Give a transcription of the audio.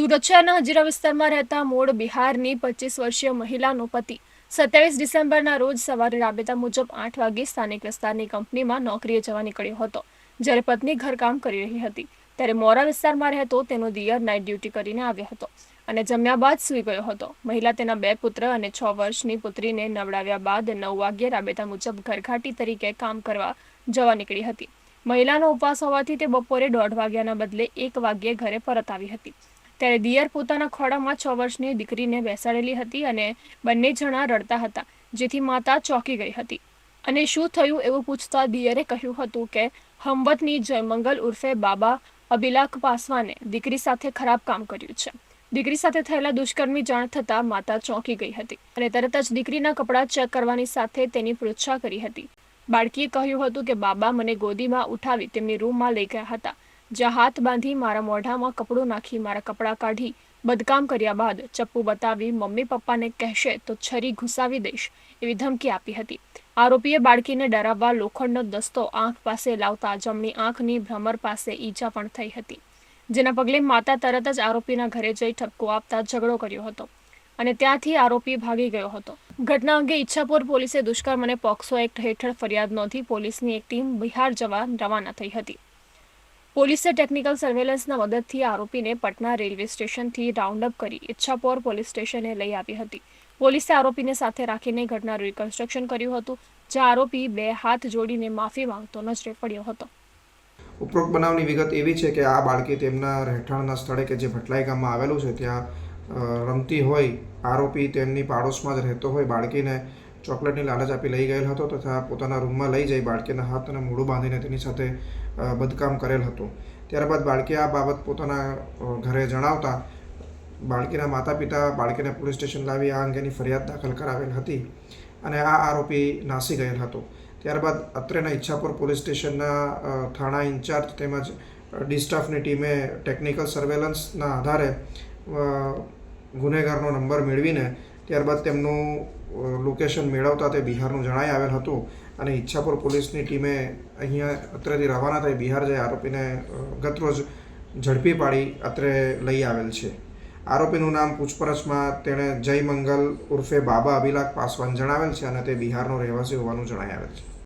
સુરત શહેરના હજીરા વિસ્તારમાં રહેતા મૂળ બિહારની પચીસ વર્ષીય મહિલાનો પતિ સત્યાવીસ ડિસેમ્બરના રોજ સવારે રાબેતા મુજબ આઠ વાગે સ્થાનિક વિસ્તારની કંપનીમાં નોકરીએ જવા નીકળ્યો હતો, જ્યારે પત્ની ઘરકામ કરી રહી હતી. ત્યારે મોરા વિસ્તારમાં રહેતો તેનો દિયર નાઇટ ડ્યુટી કરીને આવ્યો હતો અને જમ્યા બાદ સૂઈ ગયો હતો. મહિલા તેના બે પુત્ર અને છ વર્ષની પુત્રીને નવડાવ્યા બાદ નવ વાગ્યે રાબેતા મુજબ ઘરઘાટી તરીકે કામ કરવા જવા નીકળી હતી. મહિલાનો ઉપવાસ હોવાથી તે બપોરે દોઢ વાગ્યાના બદલે એક વાગ્યે ઘરે પરત આવી હતી. ત્યારે દિયર પોતાના ખોળામાં છ વર્ષની દીકરીને બેસાડેલી હતી અને બંને જણા રડતા હતા, જેથી માતા ચોંકી ગઈ હતી. અને શું થયું એવું પૂછતા દિયરે કહ્યું હતું કે, હંબતની જયમંગલ ઉર્ફે બાબા અભિલાખ પાસવાને દીકરી સાથે ખરાબ કામ કર્યું છે. દીકરી સાથે થયેલા દુષ્કર્મની જાણ થતાં માતા ચોંકી ગઈ હતી અને તરત જ દીકરીના કપડાં ચેક કરવાની સાથે તેની પૃચ્છા કરી હતી. બાળકીએ કહ્યું હતું કે, બાબા મને ગોદીમાં ઉઠાવી તેમની રૂમમાં લઈ ગયા હતા. જ્યાં હાથ બાંધી મારા મોઢામાં કપડું નાખી, મારા કપડાં કાઢી, બદકામ કર્યા બાદ ચપ્પુ બતાવી, મમ્મી પપ્પાને કહેશે તો છરી ઘુસાવી દઈશ એવી ધમકી આપી હતી. આરોપીએ બાળકીને ડરાવવા લોખંડનો દસ્તો આંખ પાસે લાવતા જમણી આંખની ભ્રમર પાસે ઈજા પણ થઈ હતી. જેના પગલે માતા તરત જ આરોપીના ઘરે જઈ ઠપકો આપતા ઝઘડો કર્યો હતો અને ત્યાંથી આરોપી ભાગી ગયો હતો. ઘટના અંગે ઈચ્છાપુર પોલીસે દુષ્કર્મ અને પોક્સો એક્ટ હેઠળ ફરિયાદ નોંધી પોલીસની એક ટીમ બિહાર જવા રવાના થઈ હતી. પોલીસે ટેકનિકલ સર્વેલન્સના મદદથી આરોપીને પટના રેલવે સ્ટેશનથી રાઉન્ડઅપ કરી ઈચ્છાપોર પોલીસ સ્ટેશને લઈ આવી હતી. પોલીસે આરોપીને સાથે રાખીને ઘટનાનું રિકન્સ્ટ્રક્શન કર્યું હતું, જ્યાં આરોપી બે હાથ જોડીને માફી માંગતો નજરે પડ્યો હતો. ઉપરોક્ત બનાવની વિગત એવી છે કે આ બાળકી તેમના રહેઠાણના સ્થળે કે જે ભટલાઈ ગામમાં આવેલું છે, ત્યાં રમતી હોય, આરોપી તેમની પાડોશમાં જ રહેતો હોય બાળકીને ચોકલેટની લાલચ આપી લઈ ગયેલ હતો તથા પોતાના રૂમમાં લઈ જઈ બાળકીના હાથ અને મોઢું બાંધીને તેની સાથે બદકામ કરેલ હતું. ત્યારબાદ બાળકીએ આ બાબત પોતાના ઘરે જણાવતા બાળકીના માતા પિતા બાળકીને પોલીસ સ્ટેશન લાવી આ અંગેની ફરિયાદ દાખલ કરાવેલ હતી અને આ આરોપી નાસી ગયેલ હતો. ત્યારબાદ અત્રેના ઈચ્છાપુર પોલીસ સ્ટેશનના થાણા ઇન્ચાર્જ તેમજ ડિસ્ટાફની ટીમે ટેકનિકલ સર્વેલન્સના આધારે ગુનેગારનો નંબર મેળવીને ત્યારબાદ તેમનું લોકેશન મેળવતા તે બિહારનું જણાઈ આવેલ હતું અને ઈચ્છાપુર પોલીસની ટીમે અહીંયા અત્રેથી રવાના થઈ બિહાર જઈ આરોપીને ગતરોજ ઝડપી પાડી અત્રે લઈ આવેલ છે. આરોપીનું નામ પૂછપરછમાં તેણે જય મંગલ ઉર્ફે બાબા અભિલાખ પાસવાન જણાવેલ છે અને તે બિહારનો રહેવાસી હોવાનું જણાઈ આવેલ છે.